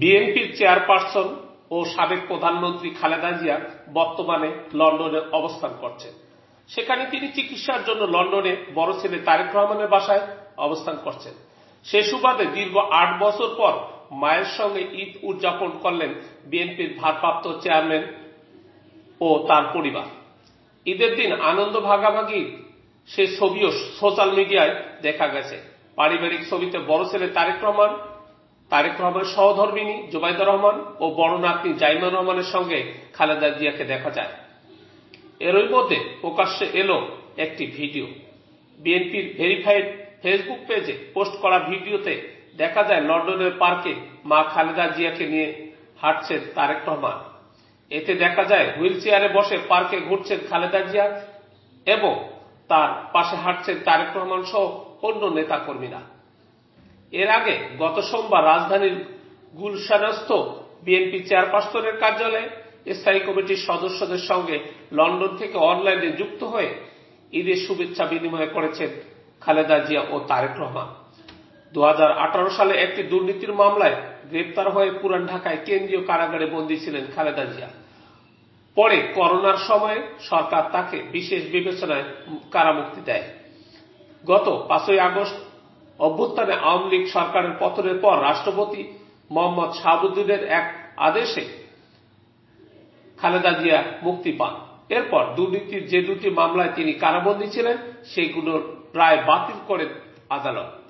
বিএনপির চেয়ারপারসন ও সাবেক প্রধানমন্ত্রী খালেদা জিয়া বর্তমানে লন্ডনে অবস্থান করছেন। সেখানে তিনি চিকিৎসার জন্য লন্ডনে বড় ছেলে তারেক রহমানের বাসায় অবস্থান করছেন। সে সুবাদে দীর্ঘ আট বছর পর মায়ের সঙ্গে ঈদ উদযাপন করলেন বিএনপির ভারপ্রাপ্ত চেয়ারম্যান ও তার পরিবার। ঈদের দিন আনন্দ ভাগাভাগি, সে ছবিও সোশ্যাল মিডিয়ায় দেখা গেছে। পারিবারিক ছবিতে বড় ছেলে তারেক রহমান তারেক রহমানের সহধর্মিনী জুবাইদা রহমান ও বড় নাতনি জাইমা রহমানের সঙ্গে খালেদা জিয়াকে দেখা যায়। এরই মধ্যে প্রকাশ্যে এলো একটি ভিডিও। বিএনপির ভেরিফাইড ফেসবুক পেজে পোস্ট করা ভিডিওতে দেখা যায় লন্ডনের পার্কে মা খালেদা জিয়াকে নিয়ে হাঁটছেন তারেক রহমান। এতে দেখা যায় হুইল চেয়ারে বসে পার্কে ঘুরছেন খালেদা জিয়া এবং তার পাশে হাঁটছেন তারেক রহমান সহ অন্য নেতাকর্মীরা। এর আগে গত সোমবার রাজধানীর গুলশানস্থ বিএনপি চেয়ারপারসনের কার্যালয়ে স্থায়ী কমিটির সদস্যদের সঙ্গে লন্ডন থেকে অনলাইনে যুক্ত হয়ে ঈদের শুভেচ্ছা বিনিময় করেছেন খালেদা জিয়া ও তারেক রহমান। দু হাজার আঠারো সালে একটি দুর্নীতির মামলায় গ্রেপ্তার হয়ে পুরান ঢাকায় কেন্দ্রীয় কারাগারে বন্দী ছিলেন খালেদা জিয়া। পরে করোনার সময়ে সরকার তাকে বিশেষ বিবেচনায় কারামুক্তি দেয়। গত পাঁচই আগস্ট অভ্যুত্থানে আওয়ামী লীগ সরকারের পতনের পর রাষ্ট্রপতি মোহাম্মদ শাহাবুদ্দিনের এক আদেশে খালেদা জিয়া মুক্তি পান। এরপর দুর্নীতির যে দুটি মামলায় তিনি কারাবন্দী ছিলেন সেগুলোর রায় বাতিল করে আদালত।